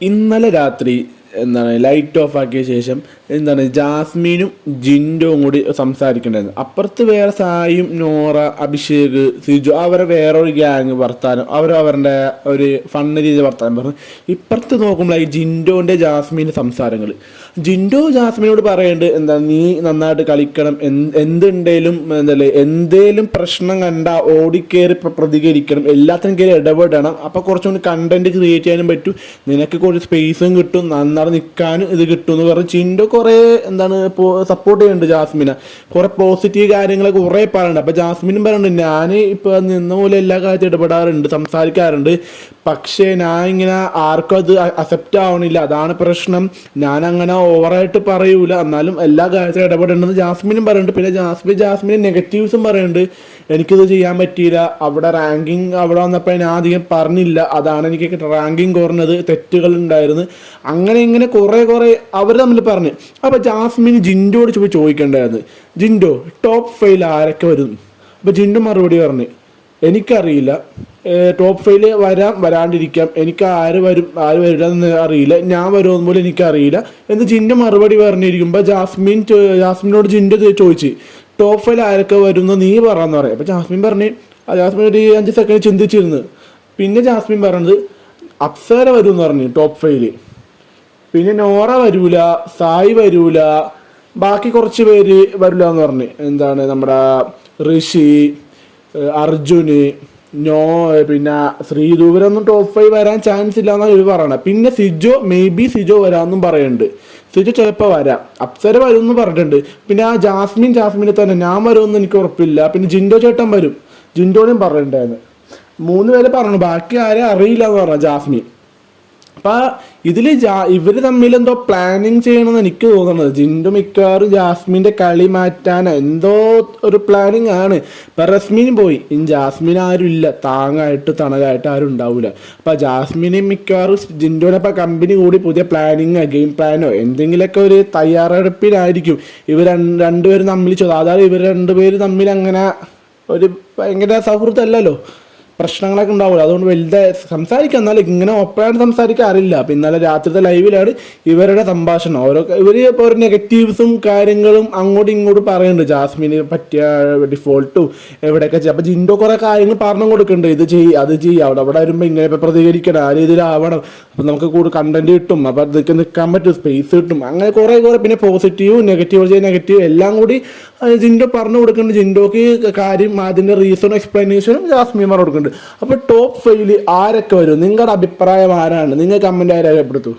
ഇന്നലെ രാത്രി എന്താണ് ലൈറ്റ് ഓഫ് ആക്കിയ ശേഷം എന്താണ് ജാസ്മീനും ജിൻഡോയും കൂടി സംസാരിക്കേണ്ടായിരുന്നു. അപ്പുറത്ത് വേറെ സായും നോറ അഭിഷേക് സിജു അവരെ വേറൊരു ഗ്യാങ് വർത്താനം അവർ അവരുടെ ഒരു ഫണ്ണ് രീതി വർത്താനം പറഞ്ഞു. ഇപ്പുറത്ത് നോക്കുമ്പോൾ ഈ ജിൻഡോന്റെ ജാസ്മീന്റെ സംസാരങ്ങൾ. ജിൻഡോ ജാസ്മീനോട് പറയേണ്ടത് എന്താ നീ നന്നായിട്ട് കളിക്കണം. എന്ത് എന്തുണ്ടേലും എന്തല്ലേ എന്തേലും പ്രശ്നം കണ്ട ഓടിക്കേറി പ്രതികരിക്കണം. എല്ലാത്തിനും കയറി ഇടപെടണം. അപ്പൊ കുറച്ചുകൂടി കണ്ടന്റ് ക്രിയേറ്റ് ചെയ്യാനും പറ്റും. നിനക്ക് കുറച്ച് സ്പേസും കിട്ടും. നന്നായി നിൽക്കാനും ഇത് കിട്ടും എന്ന് പറഞ്ഞ് ചിൻഡോ കുറേ എന്താണ് സപ്പോർട്ട് ചെയ്യുന്നുണ്ട് ജാസ്മിനെ. കുറെ പോസിറ്റീവ് കാര്യങ്ങൾ കുറെ പറയുന്നുണ്ട്. അപ്പൊ ജാസ്മിനും പറയുന്നുണ്ട് ഞാൻ ഇപ്പൊ നിന്ന പോലെ എല്ലാ കാര്യത്തിലും ഇടപെടാറുണ്ട് സംസാരിക്കാറുണ്ട്. പക്ഷേ ഞാൻ ഇങ്ങനെ ആർക്കും അത് അക്സെപ്റ്റ് ആവണില്ല. അതാണ് പ്രശ്നം. ഞാൻ അങ്ങനെ ഓവറായിട്ട് പറയൂല. എന്നാലും എല്ലാ കാര്യത്തിലും ഇടപെടേണ്ടത് ജാസ്മിനും പറയുന്നുണ്ട്. പിന്നെ ജാസ്മിൻ ജാസ്മിന് നെഗറ്റീവ്സും പറയുന്നുണ്ട്. എനിക്കിത് ചെയ്യാൻ പറ്റിയില്ല. അവിടെ റാങ്കിങ് അവിടെ വന്നപ്പോൾ ഞാൻ അധികം പറഞ്ഞില്ല. അതാണ് എനിക്ക് റാങ്കിങ് കുറഞ്ഞത് തെറ്റുകൾ ഉണ്ടായിരുന്നു. അങ്ങനെ ഇങ്ങനെ കുറേ കുറേ അവർ തമ്മിൽ പറഞ്ഞു. അപ്പോൾ ജാസ്മിൻ ജിൻഡോട് പോയി ചോദിക്കേണ്ടായിരുന്നു. ജിൻഡോ ടോപ്പ് ഫൈൽ ആരൊക്കെ വരും? അപ്പോൾ ജിൻഡു മറുപടി പറഞ്ഞു എനിക്കറിയില്ല. ടോപ്പ് ഫൈവിൽ വരാം വരാണ്ടിരിക്കാം. എനിക്ക് ആര് വരും ആര് വരില്ലെന്ന് അറിയില്ല. ഞാൻ വരുമെന്ന് പോലും എനിക്കറിയില്ല. എന്ന് ജിന്റെ മറുപടി പറഞ്ഞിരിക്കുമ്പോൾ ജാസ്മിൻ ജാസ്മിനോട് ജിന്റെ ചോദിച്ചു ടോപ്പ് ഫൈവിൽ ആരൊക്കെ വരുമെന്ന് നീ പറയാന്ന് പറയാം. അപ്പോൾ ജാസ്മിൻ പറഞ്ഞു ജാസ്മിൻ ഒരു അഞ്ച് സെക്കൻഡ് ചിന്തിച്ചിരുന്നു. പിന്നെ ജാസ്മിൻ പറഞ്ഞത് അപ്സര വരും എന്ന് പറഞ്ഞു ടോപ്പ് ഫൈൽ പിന്നെ നോറ വരൂല സായി വരൂല ബാക്കി കുറച്ച് പേര് വരില്ല എന്ന് പറഞ്ഞു. എന്താണ് നമ്മുടെ ഋഷി അർജുന് നോ പിന്നെ ശ്രീധൂവരൊന്നും ടോപ്പ് ഫൈവ് വരാൻ ചാൻസ് ഇല്ല എന്നാണ് ഇവർ പറയണത് പിന്നെ സിജോ മേ ബി സിജോ വരാമെന്നും പറയുന്നുണ്ട് സിജോ ചിലപ്പോൾ വരാം. അപ്സര വരും എന്ന് പറഞ്ഞിട്ടുണ്ട്. പിന്നെ ആ ജാസ്മിൻ ജാസ്മിനെ തന്നെ ഞാൻ വരുമെന്ന് എനിക്ക് ഉറപ്പില്ല. പിന്നെ ജിൻഡോ ചേട്ടൻ വരും. ജിൻഡോനും പറഞ്ഞിട്ടുണ്ടായിരുന്നു മൂന്ന് പേര് പറഞ്ഞു. ബാക്കി ആരെയും അറിയില്ല എന്ന് പറഞ്ഞു ജാസ്മിൻ. അപ്പൊ ഇതിൽ ഇവർ തമ്മിൽ എന്തോ പ്ലാനിങ് ചെയ്യണമെന്ന് എനിക്ക് തോന്നുന്നത്. ജിൻഡു മിക്കവാറും ജാസ്മിന്റെ കളി മാറ്റാൻ എന്തോ ഒരു പ്ലാനിങ് ആണ്. ഇപ്പൊ റസ്മിൻ പോയി. ഇനി ജാസ്മിൻ ആരും ഇല്ല. താങ്ങായിട്ട് തണലായിട്ട് ആരും ഉണ്ടാവില്ല അപ്പൊ ജാസ്മിന് മിക്കവാറും ജിൻഡോനൊപ്പം കമ്പനി കൂടി പുതിയ പ്ലാനിങ് ഗെയിം പ്ലാനോ എന്തെങ്കിലുമൊക്കെ ഒരു തയ്യാറെടുപ്പിലായിരിക്കും ഇവർ രണ്ടുപേരും തമ്മിൽ ചോദിച്ചു അതായത് ഇവർ രണ്ടുപേരും തമ്മിൽ അങ്ങനെ ഒരു ഭയങ്കര സൗഹൃദമല്ലല്ലോ പ്രശ്നങ്ങളൊക്കെ ഉണ്ടാവില്ല അതുകൊണ്ട് വലുത് സംസാരിക്കാം. എന്നാലും ഇങ്ങനെ ഓപ്പണായിട്ട് സംസാരിക്കാൻ അറിയില്ല അപ്പം ഇന്നലെ രാത്രിത്തെ ലൈവിലാണ് ഇവരുടെ സംഭാഷണം. ഓരോ ഇവർ ഇപ്പോൾ ഒരു നെഗറ്റീവ്സും കാര്യങ്ങളും അങ്ങോട്ടും ഇങ്ങോട്ടും പറയുന്നുണ്ട്. ജാസ്മിന് പറ്റിയ ഡിഫോൾട്ടും എവിടെയൊക്കെ ചെയ്യാം. അപ്പം ജിൻഡോ കുറേ കാര്യങ്ങൾ പറഞ്ഞു കൊടുക്കുന്നുണ്ട്. ഇത് ചെയ്യ് അത് ചെയ്യുക അവിടെ അവിടെ വരുമ്പോൾ ഇങ്ങനെ ഇപ്പോൾ പ്രതികരിക്കണം. ആ രീതിയിലാവണം അപ്പം നമുക്ക് കൂടുതൽ കണ്ടന്റ് കിട്ടും. അപ്പം അതൊക്കെ നിൽക്കാൻ പറ്റും. സ്പേസ് കിട്ടും. അങ്ങനെ കുറേ കുറേ. പിന്നെ പോസിറ്റീവ് നെഗറ്റീവ് നെഗറ്റീവ് എല്ലാം കൂടി ജിൻഡോ പറഞ്ഞു കൊടുക്കുന്നുണ്ട്. ജിൻഡോക്ക് കാര്യം അതിന്റെ റീസണും എക്സ്പ്ലനേഷനും പറഞ്ഞു കൊടുക്കുന്നുണ്ട്. അപ്പോൾ ടോപ്പ് ഫൈവിൽ ആരൊക്കെ വരും? നിങ്ങളുടെ അഭിപ്രായം ആരാണ്? നിങ്ങൾ കമന്റ് ആയി രേഖപ്പെടുത്തൂ?